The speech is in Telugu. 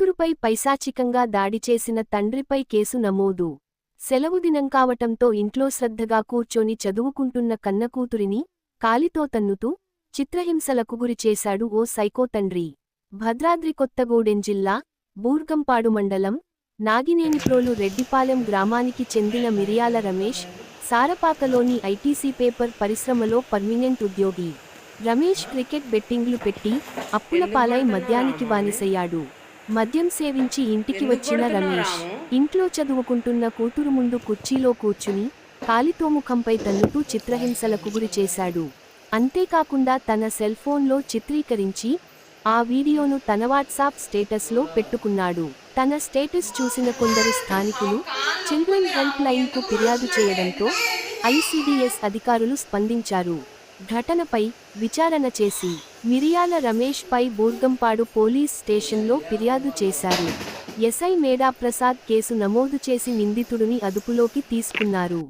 కూతురుపై పైశాచికంగా దాడి చేసిన తండ్రిపై కేసు నమోదు. సెలవు దినం కావటంతో ఇంట్లో శ్రద్ధగా కూర్చొని చదువుకుంటున్న కన్నకూతురిని కాలితో తన్నుతూ చిత్రహింసలకు గురి చేశాడు ఓ సైకో తండ్రి. భద్రాద్రి కొత్తగూడెం జిల్లా బూర్గంపాడు మండలం నాగినేనిప్రోలు రెడ్డిపాలెం గ్రామానికి చెందిన మిరియాల రమేష్ సారపాకలోని ఐటీసీ పేపర్ పరిశ్రమలో పర్మినెంట్ ఉద్యోగి. రమేష్ క్రికెట్ బెట్టింగ్లు పెట్టి అప్పుల పాలై మద్యానికి బానిసయ్యాడు. మద్యం సేవించి ఇంటికి వచ్చిన రమేష్ ఇంట్లో చదువుకుంటున్న కూతురు ముందు కుర్చీలో కూర్చుని కాలితో ముఖంపై తన్నుతూ చిత్రహింసలకు గురి చేశాడు. అంతేకాకుండా తన సెల్ ఫోన్లో చిత్రీకరించి ఆ వీడియోను తన వాట్సాప్ స్టేటస్లో పెట్టుకున్నాడు. తన స్టేటస్ చూసిన కొందరు స్థానికులు చిల్డ్రన్ హెల్ప్ లైన్కు ఫిర్యాదు చేయడంతో ఐసీడీఎస్ అధికారులు స్పందించారు. ఘటనపై విచారణ చేసి మిరియాల రమేష్ పై బూర్గంపాడు పోలీస్ స్టేషన్లో ఫిర్యాదు చేశారు. ఎస్ఐ మేడాప్రసాద్ కేసు నమోదు చేసి నిందితుడిని అదుపులోకి తీసుకున్నారు.